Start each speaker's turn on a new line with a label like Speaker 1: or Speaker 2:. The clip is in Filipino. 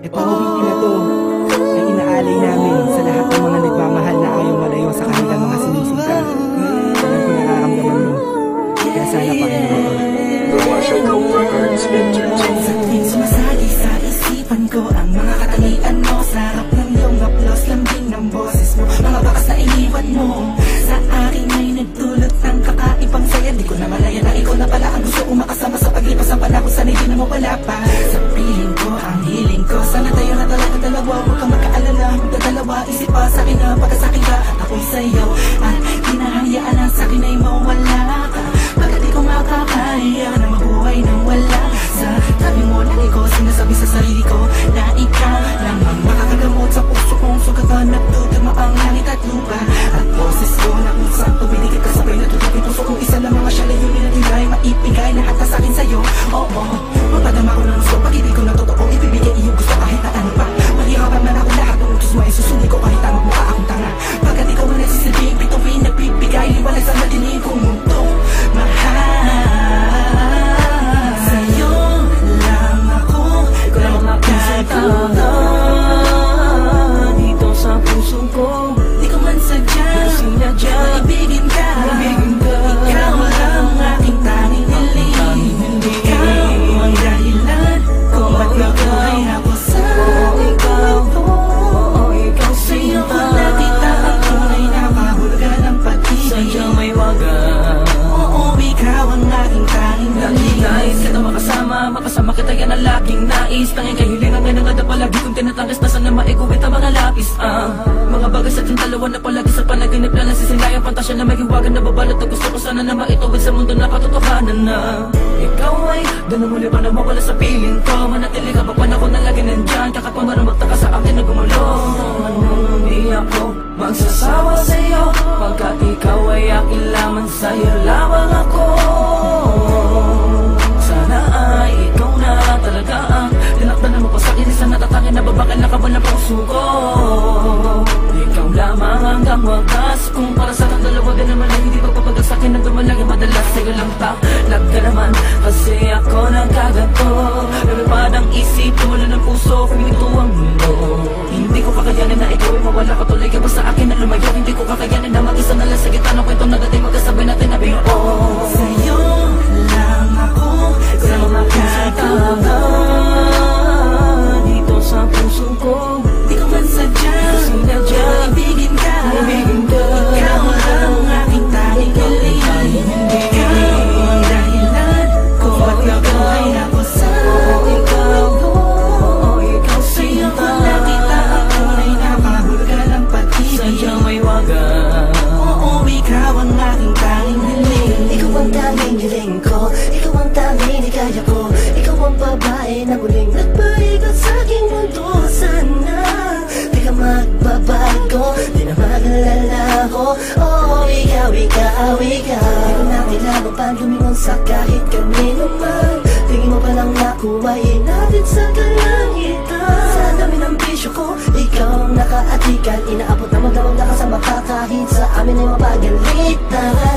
Speaker 1: Ito ang himpi na to ay inaalay namin sa lahat ng mga nagmamahal na ayaw malayo sa kanila mga sinisinta. Alam ko nararamdaman mo. Kaya sana
Speaker 2: pa rin ako.
Speaker 3: Sa sa isipan ko ang mga katangian mo sa harap Maisip pa sa akin na pagka sa ka At ako'y sa'yo. At hinahayaan na sa akin ay mawala ka. Pagkat di ko makakaya na mabuhay ng wala.
Speaker 4: laging nais. Tanging kahilingan nga nangada palagi Kung tinatangkas na sana maikuwit ang mga lapis uh, Mga bagay sa dalawa na palagi sa panaginip na nasisinayang Pantasya na maghiwagan na babalot na gusto ko sana na maitawid sa mundo na katotohanan na. Ikaw ay doon muli pa na mawala sa piling ko. Manatili ka pa panahon na lagi nandyan? Kaka pa marumagta sa akin na gumulo Hindi ako magsasawa sa'yo. Pagkat ikaw ay aking laman sa'yo lamang ako. 수고 ako.
Speaker 5: Oh, ikaw, ikaw, ikaw Di na kailangan pa lumingon sa kahit kanino man. Tingin mo pa lang nakuhain natin sa kalangitan. Sa dami ng bisyo ko, ikaw ang nakaatikan. Inaabot na magdamag na kasama ka kahit sa amin ay mapagalitan.